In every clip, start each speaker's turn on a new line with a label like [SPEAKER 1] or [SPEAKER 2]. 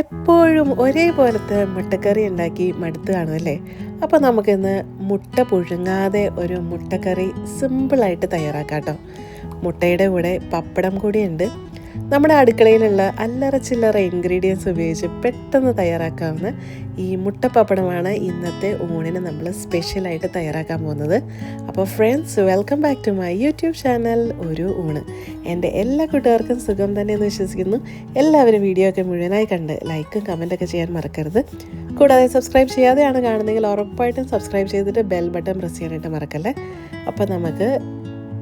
[SPEAKER 1] എപ്പോഴും ഒരേപോലത്തെ മുട്ടക്കറി ഉണ്ടാക്കി മടുത്ത് കാണുമല്ലേ അപ്പോൾ നമുക്കിന്ന് മുട്ട പുഴുങ്ങാതെ ഒരു മുട്ടക്കറി സിമ്പിളായിട്ട് തയ്യാറാക്കാം കേട്ടോ. മുട്ടയുടെ കൂടെ പപ്പടം കൂടിയുണ്ട്. നമ്മുടെ അടുക്കളയിലുള്ള അല്ലറ ചില്ലറ ഇൻഗ്രീഡിയൻസ് ഉപയോഗിച്ച് പെട്ടെന്ന് തയ്യാറാക്കാവുന്ന ഈ മുട്ടപ്പപ്പടമാണ് ഇന്നത്തെ ഊണിന് നമ്മൾ സ്പെഷ്യലായിട്ട് തയ്യാറാക്കാൻ പോകുന്നത്. അപ്പോൾ friends welcome back to my YouTube channel ഒരു ഊണ്. എന്റെ എല്ലാ കൂട്ടുകാർക്കും സുഖം തന്നെയെന്ന് വിശ്വസിക്കുന്നു. എല്ലാവരും വീഡിയോ ഒക്കെ മുഴുവനായി കണ്ട് ലൈക്കും കമന്റൊക്കെ ചെയ്യാൻ മറക്കരുത്. കൂടാതെ സബ്സ്ക്രൈബ് ചെയ്യാതെയാണ് കാണുന്നതെങ്കിൽ ഉറപ്പായിട്ടും സബ്സ്ക്രൈബ് ചെയ്തിട്ട് ബെൽ ബട്ടൺ പ്രസ് ചെയ്യാനായിട്ട് മറക്കല്ലേ? അപ്പോൾ നമുക്ക്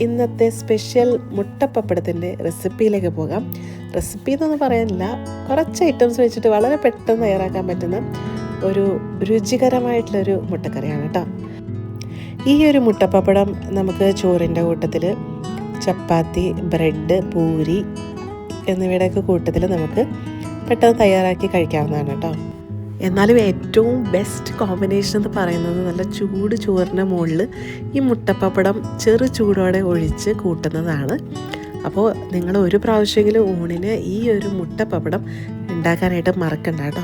[SPEAKER 1] ഇന്നത്തെ സ്പെഷ്യൽ മുട്ടപ്പപ്പടത്തിന്റെ റെസിപ്പിയിലേക്ക് പോകാം. റെസിപ്പി എന്നൊന്നും പറയാനില്ല. കുറച്ച് ഐറ്റംസ് വെച്ചിട്ട് വളരെ പെട്ടെന്ന് തയ്യാറാക്കാൻ പറ്റുന്ന ഒരു രുചികരമായിട്ടുള്ളൊരു മുട്ടക്കറിയാണ് കേട്ടോ. ഈ ഒരു മുട്ടപ്പപ്പടം നമുക്ക് ചോറിന്റെ കൂട്ടത്തിൽ ചപ്പാത്തി ബ്രെഡ് പൂരി എന്നിവയുടെയൊക്കെ കൂട്ടത്തിൽ നമുക്ക് പെട്ടെന്ന് തയ്യാറാക്കി കഴിക്കാവുന്നതാണ് കേട്ടോ. എന്നാലും ഏറ്റവും ബെസ്റ്റ് കോമ്പിനേഷൻ എന്ന് പറയുന്നത് നല്ല ചൂട് ചോറിന്റെ മുകളിൽ ഈ മുട്ടപ്പപ്പടം ചെറു ചൂടോടെ ഒഴിച്ച് കൂട്ടുന്നതാണ്. അപ്പോൾ നിങ്ങൾ ഒരു പ്രാവശ്യമെങ്കിലും ഊണിന് ഈ ഒരു മുട്ടപ്പപ്പടം ഉണ്ടാക്കാനായിട്ട് മറക്കണ്ട കേട്ടോ.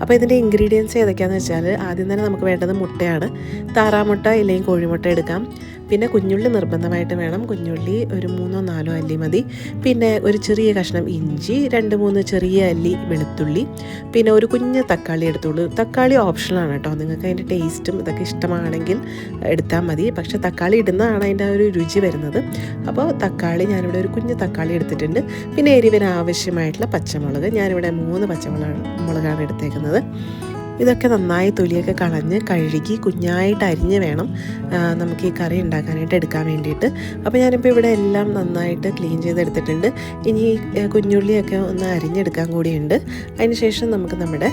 [SPEAKER 1] അപ്പോൾ ഇതിന്റെ ഇൻഗ്രീഡിയൻസ് ഏതൊക്കെയാണെന്ന് വെച്ചാൽ ആദ്യം തന്നെ നമുക്ക് വേണ്ടത് മുട്ടയാണ്. താറാമുട്ട ഇല്ലെങ്കിൽ കോഴിമുട്ട എടുക്കാം. പിന്നെ കുഞ്ഞുള്ളി നിർബന്ധമായിട്ട് വേണം. കുഞ്ഞുള്ളി ഒരു മൂന്നോ നാലോ അല്ലി മതി. പിന്നെ ഒരു ചെറിയ കഷ്ണം ഇഞ്ചി രണ്ട് മൂന്ന് ചെറിയ അല്ലി വെളുത്തുള്ളി. പിന്നെ ഒരു കുഞ്ഞ് തക്കാളി എടുത്തോളൂ. തക്കാളി ഓപ്ഷനാണ് കേട്ടോ. നിങ്ങൾക്ക് അതിന്റെ ടേസ്റ്റും ഇതൊക്കെ ഇഷ്ടമാണെങ്കിൽ എടുത്താൽ മതി. പക്ഷേ തക്കാളി ഇടുന്നതാണ് അതിന്റെ ഒരു രുചി വരുന്നത്. അപ്പോൾ തക്കാളി ഞാനിവിടെ ഒരു കുഞ്ഞ് തക്കാളി എടുത്തിട്ടുണ്ട്. പിന്നെ എരിവിന് ആവശ്യമായിട്ടുള്ള പച്ചമുളക്. ഞാനിവിടെ മൂന്ന് പച്ചമുളക് മുളകാണ് എടുത്തേക്കുന്നത്. ഇതൊക്കെ നന്നായി തൊലിയൊക്കെ കളഞ്ഞ് കഴുകി കുഞ്ഞായിട്ട് അരിഞ്ഞ് വേണം നമുക്ക് ഈ കറി ഉണ്ടാക്കാനായിട്ട് എടുക്കാൻ വേണ്ടിയിട്ട്. അപ്പോൾ ഞാനിപ്പോൾ ഇവിടെ എല്ലാം നന്നായിട്ട് ക്ലീൻ ചെയ്തെടുത്തിട്ടുണ്ട്. ഇനി കുഞ്ഞുള്ളിയൊക്കെ ഒന്ന് അരിഞ്ഞെടുക്കാൻ കൂടിയുണ്ട്. അതിനുശേഷം നമുക്ക് നമ്മുടെ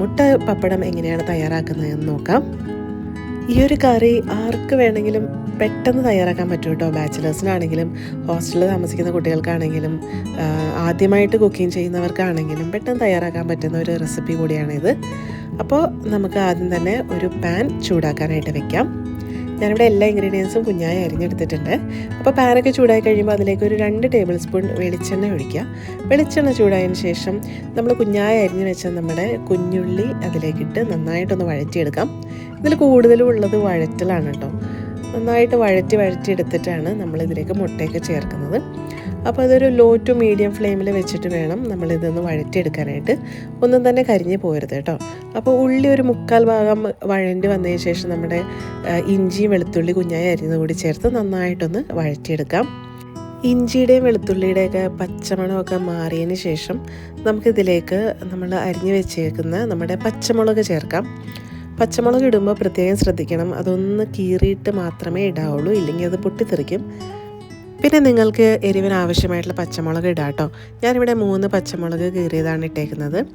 [SPEAKER 1] മുട്ട പപ്പടം എങ്ങനെയാണ് തയ്യാറാക്കുന്നതെന്ന് നോക്കാം. ഈ ഒരു കറി ആർക്ക് വേണമെങ്കിലും പെട്ടെന്ന് തയ്യാറാക്കാൻ പറ്റും കേട്ടോ. ബാച്ചിലേഴ്സിനാണെങ്കിലും ഹോസ്റ്റലിൽ താമസിക്കുന്ന കുട്ടികൾക്കാണെങ്കിലും ആദ്യമായിട്ട് കുക്കിംഗ് ചെയ്യുന്നവർക്കാണെങ്കിലും പെട്ടെന്ന് തയ്യാറാക്കാൻ പറ്റുന്ന ഒരു റെസിപ്പി കൂടിയാണിത്. അപ്പോൾ നമുക്ക് ആദ്യം തന്നെ ഒരു പാൻ ചൂടാക്കാനായിട്ട് വെക്കാം. ഞാനിവിടെ എല്ലാ ഇൻഗ്രീഡിയൻസും കുഞ്ഞായി അരിഞ്ഞെടുത്തിട്ടുണ്ട്. അപ്പോൾ പാനൊക്കെ ചൂടായി കഴിയുമ്പോൾ അതിലേക്ക് ഒരു രണ്ട് ടേബിൾ സ്പൂൺ വെളിച്ചെണ്ണ ഒഴിക്കുക. വെളിച്ചെണ്ണ ചൂടായതിന് ശേഷം നമ്മൾ കുഞ്ഞായി അരിഞ്ഞു വെച്ച നമ്മുടെ കുഞ്ഞുള്ളി അതിലേക്കിട്ട് നന്നായിട്ടൊന്ന് വഴറ്റിയെടുക്കാം. ഇതിൽ കൂടുതലും ഉള്ളത് വഴറ്റലാണ് കേട്ടോ നന്നായിട്ട് വഴറ്റി വഴറ്റി എടുത്തിട്ടാണ് നമ്മൾ ഇതിലേക്ക് മുട്ടയൊക്കെ ചേർക്കുന്നത്. അപ്പോൾ അതൊരു ലോ ടു മീഡിയം ഫ്ലെയിമിൽ വെച്ചിട്ട് വേണം നമ്മളിതൊന്ന് വഴറ്റിയെടുക്കാനായിട്ട്. ഒന്നും തന്നെ കരിഞ്ഞ് പോരുത് കേട്ടോ. അപ്പോൾ ഉള്ളി ഒരു മുക്കാൽ ഭാഗം വഴണ്ടി വന്നതിന് ശേഷം നമ്മുടെ ഇഞ്ചിയും വെളുത്തുള്ളി കുഞ്ഞായി അരിഞ്ഞത് കൂടി ചേർത്ത് നന്നായിട്ടൊന്ന് വഴറ്റിയെടുക്കാം. ഇഞ്ചിയുടെയും വെളുത്തുള്ളിയുടെയൊക്കെ പച്ചമണമൊക്കെ മാറിയതിന് ശേഷം നമുക്കിതിലേക്ക് നമ്മൾ അരിഞ്ഞു വെച്ചേക്കുന്ന നമ്മുടെ പച്ചമുളക് ചേർക്കാം. പച്ചമുളക് ഇടുമ്പോൾ പ്രത്യേകം ശ്രദ്ധിക്കണം. അതൊന്ന് കീറിയിട്ട് മാത്രമേ ഇടാവുള്ളൂ. ഇല്ലെങ്കിൽ അത് പൊട്ടിത്തെറിക്കും. പിന്നെ നിങ്ങൾക്ക് എരിവിന് ആവശ്യമായിട്ടുള്ള പച്ചമുളക് ഇടാം കേട്ടോ. ഞാനിവിടെ മൂന്ന് പച്ചമുളക് കീറിയതാണ് ഇട്ടേക്കുന്നത്.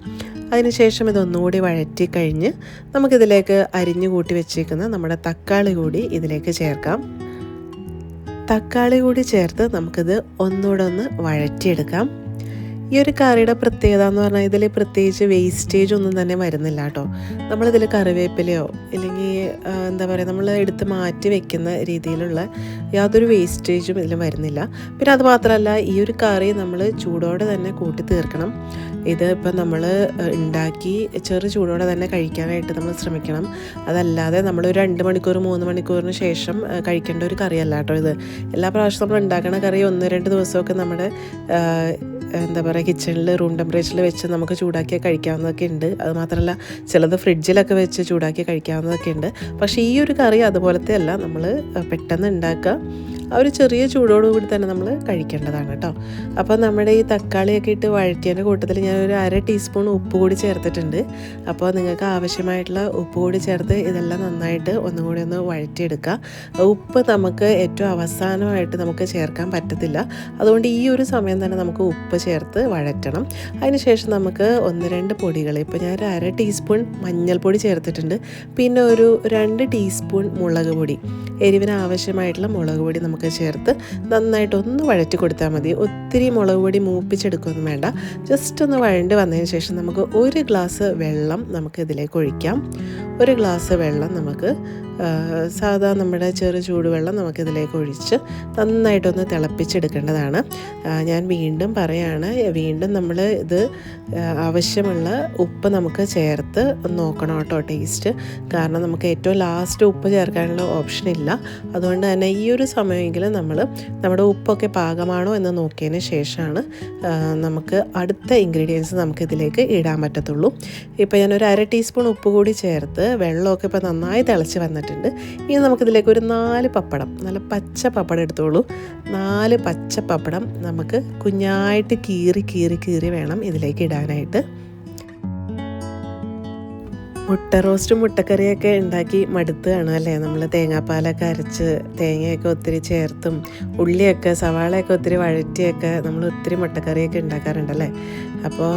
[SPEAKER 1] അതിനുശേഷം ഇതൊന്നുകൂടി വഴറ്റി കഴിഞ്ഞ് നമുക്കിതിലേക്ക് അരിഞ്ഞു കൂട്ടി വെച്ചേക്കുന്ന നമ്മുടെ തക്കാളി കൂടി ഇതിലേക്ക് ചേർക്കാം. തക്കാളി കൂടി ചേർത്ത് നമുക്കിത് ഒന്നുകൂടെ ഒന്ന് വഴറ്റിയെടുക്കാം. ഈ ഒരു കറിയുടെ പ്രത്യേകത എന്ന് പറഞ്ഞാൽ ഇതിൽ പ്രത്യേകിച്ച് വേസ്റ്റേജ് ഒന്നും തന്നെ വരുന്നില്ല കേട്ടോ. നമ്മളിതിൽ കറിവേപ്പിലയോ ഇല്ലെങ്കിൽ ആ, എന്താ പറയുക നമ്മൾ എടുത്ത് മാറ്റി വെക്കുന്ന രീതിയിലുള്ള യാതൊരു വേസ്റ്റേജും ഇതിൽ വരുന്നില്ല. പിന്നെ അത് മാത്രമല്ല ഈ ഒരു കറി നമ്മൾ ചൂടോടെ തന്നെ കൂട്ടി തീർക്കണം. ഇത് ഇപ്പം നമ്മൾ ഉണ്ടാക്കി ചെറു ചൂടോടെ തന്നെ കഴിക്കാനായിട്ട് നമ്മൾ ശ്രമിക്കണം. അതല്ലാതെ നമ്മൾ ഒരു രണ്ട് മണിക്കൂർ മൂന്ന് മണിക്കൂറിന് ശേഷം കഴിക്കേണ്ട ഒരു കറിയല്ല കേട്ടോ ഇത്. എല്ലാ പ്രാവശ്യവും നമ്മൾ ഉണ്ടാക്കുന്ന കറി ഒന്ന് രണ്ട് ദിവസമൊക്കെ നമ്മുടെ എന്താ പറയുക കിച്ചണിൽ റൂം ടെമ്പറേച്ചറിൽ വെച്ച് നമുക്ക് ചൂടാക്കി കഴിക്കാവുന്നതൊക്കെ ഉണ്ട്. അത് മാത്രമല്ല ചിലത് ഫ്രിഡ്ജിലൊക്കെ വെച്ച് ചൂടാക്കി കഴിക്കാവുന്നതൊക്കെ ഉണ്ട്. പക്ഷേ ഈ ഒരു കറി അതുപോലത്തെ അല്ല നമ്മൾ പെട്ടെന്ന് ഉണ്ടാക്കുക ആ ഒരു ചെറിയ ചൂടോടുകൂടി തന്നെ നമ്മൾ കഴിക്കേണ്ടതാണ് കേട്ടോ. അപ്പോൾ നമ്മുടെ ഈ തക്കാളിയൊക്കെ ഇട്ട് വഴറ്റിയതിന്റെ കൂട്ടത്തിൽ ഞാൻ ഒരു അര ടീസ്പൂൺ ഉപ്പ് കൂടി ചേർത്തിട്ടുണ്ട്. അപ്പോൾ നിങ്ങൾക്ക് ആവശ്യമായിട്ടുള്ള ഉപ്പ് കൂടി ചേർത്ത് ഇതെല്ലാം നന്നായിട്ട് ഒന്നും കൂടി ഒന്ന് വഴറ്റിയെടുക്കുക. ഉപ്പ് നമുക്ക് ഏറ്റവും അവസാനമായിട്ട് നമുക്ക് ചേർക്കാൻ പറ്റത്തില്ല. അതുകൊണ്ട് ഈ ഒരു സമയം തന്നെ നമുക്ക് ഉപ്പ് ചേർത്ത് വഴറ്റണം. അതിനുശേഷം നമുക്ക് ഒന്ന് രണ്ട് പൊടികൾ ഇപ്പോൾ ഞാൻ ഒരു അര ടീസ്പൂൺ മഞ്ഞൾപ്പൊടി ചേർത്തിട്ടുണ്ട്. പിന്നെ ഒരു രണ്ട് ടീസ്പൂൺ മുളക് പൊടി എരിവിന് ആവശ്യമായിട്ടുള്ള മുളക് പൊടി നമുക്ക് ചേർത്ത് നന്നായിട്ട് ഒന്ന് വഴറ്റി കൊടുത്താൽ മതി. ഒത്തിരി മുളക് പൊടി മൂപ്പിച്ചെടുക്കുകയൊന്നും വേണ്ട. ജസ്റ്റ് ഒന്ന് വഴണ്ടി വന്നതിന് ശേഷം നമുക്ക് ഒരു ഗ്ലാസ് വെള്ളം നമുക്ക് ഇതിലേക്ക് ഒഴിക്കാം. ഒരു ഗ്ലാസ് വെള്ളം നമുക്ക് സാധാ നമ്മുടെ ചെറു ചൂടുവെള്ളം നമുക്കിതിലേക്ക് ഒഴിച്ച് നന്നായിട്ടൊന്ന് തിളപ്പിച്ചെടുക്കേണ്ടതാണ്. ഞാൻ വീണ്ടും പറയാണ് വീണ്ടും നമ്മൾ ഇത് ആവശ്യമുള്ള ഉപ്പ് നമുക്ക് ചേർത്ത് നോക്കണം കേട്ടോ ടേസ്റ്റ്. കാരണം നമുക്ക് ഏറ്റവും ലാസ്റ്റ് ഉപ്പ് ചേർക്കാനുള്ള ഓപ്ഷൻ ഇല്ല. അതുകൊണ്ട് തന്നെ ഈ ഒരു സമയമെങ്കിലും നമ്മൾ നമ്മുടെ ഉപ്പൊക്കെ പാകമാണോ എന്ന് നോക്കിയതിന് ശേഷമാണ് നമുക്ക് അടുത്ത ഇൻഗ്രീഡിയൻസ് നമുക്കിതിലേക്ക് ഇടാൻ പറ്റത്തുള്ളൂ. ഇപ്പോൾ ഞാനൊരു അര ടീസ്പൂൺ ഉപ്പ് കൂടി ചേർത്ത് വെള്ളമൊക്കെ ഇപ്പോൾ നന്നായി തിളച്ച് വന്നിട്ടുണ്ട്. ഇനി നമുക്കിതിലേക്ക് ഒരു നാല് പപ്പടം നല്ല പച്ച പപ്പടം എടുത്തോളൂ. നാല് പച്ച പപ്പടം നമുക്ക് കുഞ്ഞായിട്ട് കീറി കീറി കീറി വേണം ഇതിലേക്ക് ഇടാനായിട്ട്. മുട്ട റോസ്റ്റും മുട്ടക്കറിയൊക്കെ ഉണ്ടാക്കി മടുത്താണ് അല്ലേ? നമ്മൾ തേങ്ങാപ്പാലൊക്കെ അരച്ച് തേങ്ങയൊക്കെ ഒത്തിരി ചേർത്തും ഉള്ളിയൊക്കെ സവാളയൊക്കെ ഒത്തിരി വഴറ്റിയൊക്കെ നമ്മൾ ഒത്തിരി മുട്ടക്കറിയൊക്കെ ഉണ്ടാക്കാറുണ്ടല്ലേ അപ്പോൾ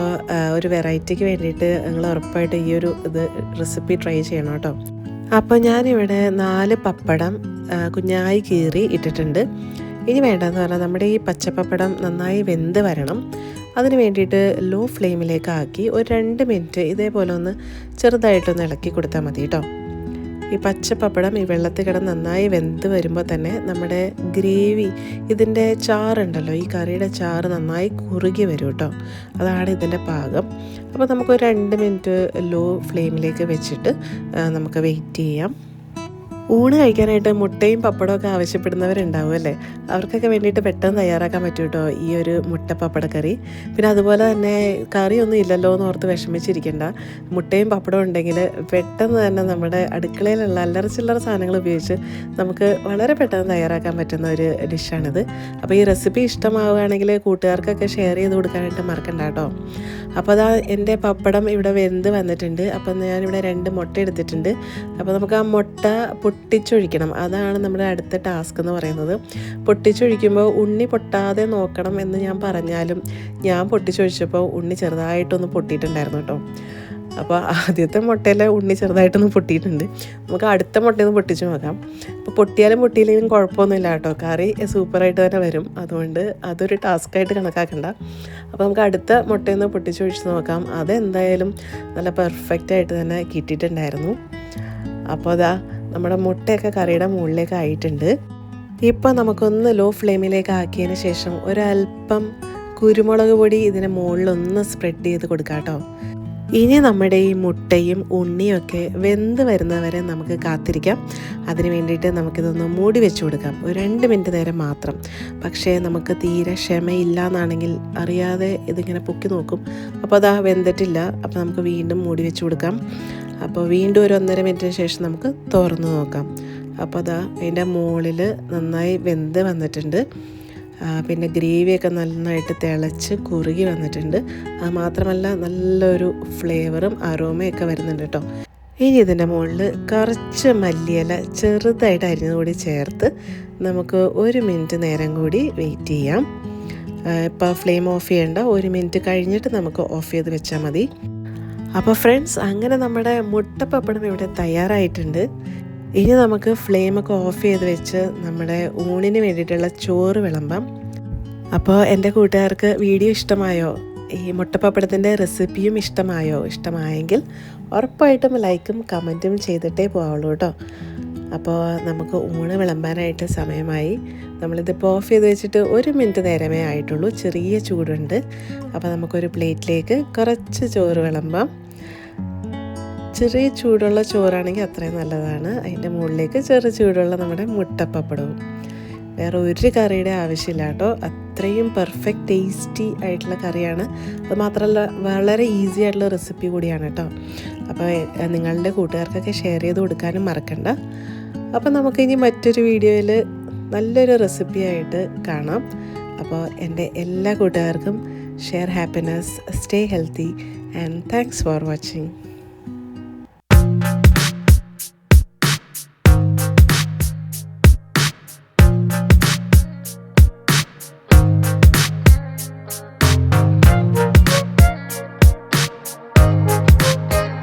[SPEAKER 1] ഒരു വെറൈറ്റിക്ക് വേണ്ടിയിട്ട് നിങ്ങൾ ഉറപ്പായിട്ട് ഈ ഒരു ഇത് റെസിപ്പി ട്രൈ ചെയ്യണം കേട്ടോ. അപ്പോൾ ഞാനിവിടെ നാല് പപ്പടം കുഞ്ഞായി കീറി ഇട്ടിട്ടുണ്ട്. ഇനി വേണ്ടതെന്ന് പറഞ്ഞാൽ നമ്മുടെ ഈ പച്ചപ്പപ്പടം നന്നായി വെന്ത് വരണം. അതിന് വേണ്ടിയിട്ട് ലോ ഫ്ലെയിമിലേക്ക് ആക്കി ഒരു രണ്ട് മിനിറ്റ് ഇതേപോലെ ഒന്ന് ചെറുതായിട്ടൊന്ന് ഇളക്കി കൊടുത്താൽ മതി കേട്ടോ. ഈ പച്ചപ്പപ്പടം ഈ വെള്ളത്തിൽ കിടന്ന് നന്നായി വെന്ത് വരുമ്പോൾ തന്നെ നമ്മുടെ ഗ്രേവി ഇതിന്റെ ചാറുണ്ടല്ലോ ഈ കറിയുടെ ചാറ് നന്നായി കുറുകി വരും കേട്ടോ. അതാണ് ഇതിന്റെ പാകം. അപ്പോൾ നമുക്ക് ഒരു രണ്ട് മിനിറ്റ് ലോ ഫ്ലെയിമിലേക്ക് വെച്ചിട്ട് നമുക്ക് വെയിറ്റ് ചെയ്യാം. ഊണ് കഴിക്കാനായിട്ട് മുട്ടയും പപ്പടവും പപ്പടമൊക്കെ ആവശ്യപ്പെടുന്നവരുണ്ടാവും അല്ലേ? അവർക്കൊക്കെ വേണ്ടിയിട്ട് പെട്ടെന്ന് തയ്യാറാക്കാൻ പറ്റും കേട്ടോ ഈ ഒരു മുട്ട പപ്പട കറി. പിന്നെ അതുപോലെ തന്നെ കറിയൊന്നും ഇല്ലല്ലോ എന്ന് ഓർത്ത് വിഷമിച്ചിരിക്കേണ്ട. മുട്ടയും പപ്പടവും ഉണ്ടെങ്കിൽ പെട്ടെന്ന് തന്നെ നമ്മുടെ അടുക്കളയിലുള്ള അല്ലറ ചില്ലറ സാധനങ്ങൾ ഉപയോഗിച്ച് നമുക്ക് വളരെ പെട്ടെന്ന് തയ്യാറാക്കാൻ പറ്റുന്ന ഒരു ഡിഷാണിത് അപ്പോൾ ഈ റെസിപ്പി ഇഷ്ടമാവുകയാണെങ്കിൽ കൂട്ടുകാർക്കൊക്കെ ഷെയർ ചെയ്ത് കൊടുക്കാനായിട്ട് മറക്കണ്ട കേട്ടോ. അപ്പോൾ അതാ എന്റെ പപ്പടം ഇവിടെ വെന്ത് വന്നിട്ടുണ്ട്. അപ്പോൾ ഞാനിവിടെ രണ്ട് മുട്ട എടുത്തിട്ടുണ്ട്. അപ്പോൾ നമുക്ക് ആ മുട്ട പൊട്ടിച്ചൊഴിക്കണം. അതാണ് നമ്മുടെ അടുത്ത ടാസ്ക് എന്ന് പറയുന്നത്. പൊട്ടിച്ചൊഴിക്കുമ്പോൾ ഉണ്ണി പൊട്ടാതെ നോക്കണം എന്ന് ഞാൻ പറഞ്ഞാലും ഞാൻ പൊട്ടിച്ചൊഴിച്ചപ്പോൾ ഉണ്ണി ചെറുതായിട്ടൊന്ന് പൊട്ടിയിട്ടുണ്ടായിരുന്നു കേട്ടോ. അപ്പോൾ ആദ്യത്തെ മുട്ടയിലെ ഉണ്ണി ചെറുതായിട്ടൊന്ന് പൊട്ടിയിട്ടുണ്ട്. നമുക്ക് അടുത്ത മുട്ടയൊന്ന് പൊട്ടിച്ച് നോക്കാം. അപ്പോൾ പൊട്ടിയാലും പൊട്ടിയില്ലെങ്കിലും കുഴപ്പമൊന്നുമില്ല കേട്ടോ. കറി സൂപ്പറായിട്ട് തന്നെ വരും. അതുകൊണ്ട് അതൊരു ടാസ്ക്കായിട്ട് കണക്കാക്കണ്ട. അപ്പോൾ നമുക്ക് അടുത്ത മുട്ടയൊന്ന് പൊട്ടിച്ച് ഒഴിച്ച് നോക്കാം. അതെന്തായാലും നല്ല പെർഫെക്റ്റ് ആയിട്ട് തന്നെ കിട്ടിയിട്ടുണ്ടായിരുന്നു. അപ്പോൾ അതാ നമ്മുടെ മുട്ടയൊക്കെ കറിയുടെ മുകളിലേക്ക് ആയിട്ടുണ്ട്. ഇപ്പോൾ നമുക്കൊന്ന് ലോ ഫ്ലെയിമിലേക്ക് ആക്കിയതിന് ശേഷം ഒരല്പം കുരുമുളക് പൊടി ഇതിന് മുകളിലൊന്ന് സ്പ്രെഡ് ചെയ്ത് കൊടുക്കാം കേട്ടോ. ഇനി നമ്മുടെ ഈ മുട്ടയും ഉണ്ണിയൊക്കെ വെന്ത് വരുന്നവരെ നമുക്ക് കാത്തിരിക്കാം. അതിന് വേണ്ടിയിട്ട് നമുക്കിതൊന്ന് മൂടി വെച്ച് കൊടുക്കാം. ഒരു രണ്ട് മിനിറ്റ് നേരം മാത്രം. പക്ഷേ നമുക്ക് തീരെ ക്ഷമയില്ല എന്നാണെങ്കിൽ അറിയാതെ ഇതിങ്ങനെ പൊക്കി നോക്കും. അപ്പോൾ അതാ വെന്തിട്ടില്ല. അപ്പോൾ നമുക്ക് വീണ്ടും മൂടി വെച്ച് കൊടുക്കാം. അപ്പോൾ വീണ്ടും ഒരു ഒന്നര മിനിറ്റിന് ശേഷം നമുക്ക് തുറന്ന് നോക്കാം. അപ്പോൾ അതാ അതിന്റെ മുകളിൽ നന്നായി വെന്ത് വന്നിട്ടുണ്ട്. പിന്നെ ഗ്രേവിയൊക്കെ നന്നായിട്ട് തിളച്ച് കുറുകി വന്നിട്ടുണ്ട്. അത് മാത്രമല്ല നല്ലൊരു ഫ്ലേവറും അരോമയൊക്കെ വരുന്നുണ്ട് കേട്ടോ. ഇനി ഇതിന്റെ മുകളിൽ കുറച്ച് മല്ലിയില ചെറുതായിട്ട് അരിഞ്ഞത് കൂടി ചേർത്ത് നമുക്ക് ഒരു മിനിറ്റ് നേരം കൂടി വെയിറ്റ് ചെയ്യാം. ഇപ്പോൾ ഫ്ലെയിം ഓഫ് ചെയ്യേണ്ട. ഒരു മിനിറ്റ് കഴിഞ്ഞിട്ട് നമുക്ക് ഓഫ് ചെയ്ത് വെച്ചാൽ മതി. അപ്പോൾ ഫ്രണ്ട്സ് അങ്ങനെ നമ്മുടെ മുട്ടപ്പപ്പടം ഇവിടെ തയ്യാറായിട്ടുണ്ട്. ഇനി നമുക്ക് ഫ്ലെയിമൊക്കെ ഓഫ് ചെയ്ത് വെച്ച് നമ്മുടെ ഊണിന് വേണ്ടിയിട്ടുള്ള ചോറ് വിളമ്പാം. അപ്പോൾ എന്റെ കൂട്ടുകാർക്ക് വീഡിയോ ഇഷ്ടമായോ? ഈ മുട്ടപ്പപ്പടത്തിന്റെ റെസിപ്പിയും ഇഷ്ടമായോ? ഇഷ്ടമായെങ്കിൽ ഉറപ്പായിട്ടും ലൈക്കും കമന്റും ചെയ്തിട്ടേ പോവുള്ളൂ കേട്ടോ. അപ്പോൾ നമുക്ക് ഊണ് വിളമ്പാനായിട്ട് സമയമായി. നമ്മളിതിപ്പോൾ ഓഫ് ചെയ്ത് വെച്ചിട്ട് ഒരു മിനിറ്റ് നേരമേ ആയിട്ടുള്ളൂ. ചെറിയ ചൂടുണ്ട്. അപ്പോൾ നമുക്കൊരു പ്ലേറ്റിലേക്ക് കുറച്ച് ചോറ് വിളമ്പാം. ചെറിയ ചൂടുള്ള ചോറാണെങ്കിൽ അത്രയും നല്ലതാണ്. അതിന്റെ മുകളിലേക്ക് ചെറിയ ചൂടുള്ള നമ്മുടെ മുട്ടപ്പപ്പടവും. വേറെ ഒരു കറിയുടെ ആവശ്യമില്ല കേട്ടോ. അത്രയും പെർഫെക്റ്റ് ടേസ്റ്റി ആയിട്ടുള്ള കറിയാണ്. അത് മാത്രമല്ല വളരെ ഈസി ആയിട്ടുള്ള റെസിപ്പി കൂടിയാണ് കേട്ടോ. അപ്പോൾ നിങ്ങളുടെ കൂട്ടുകാർക്കൊക്കെ ഷെയർ ചെയ്ത് കൊടുക്കാനും മറക്കണ്ട. അപ്പോൾ നമുക്കിനി മറ്റൊരു വീഡിയോയിൽ നല്ലൊരു റെസിപ്പി ആയിട്ട് കാണാം. അപ്പോൾ എന്റെ എല്ലാ കൂട്ടുകാർക്കും share happiness stay healthy and thanks for watching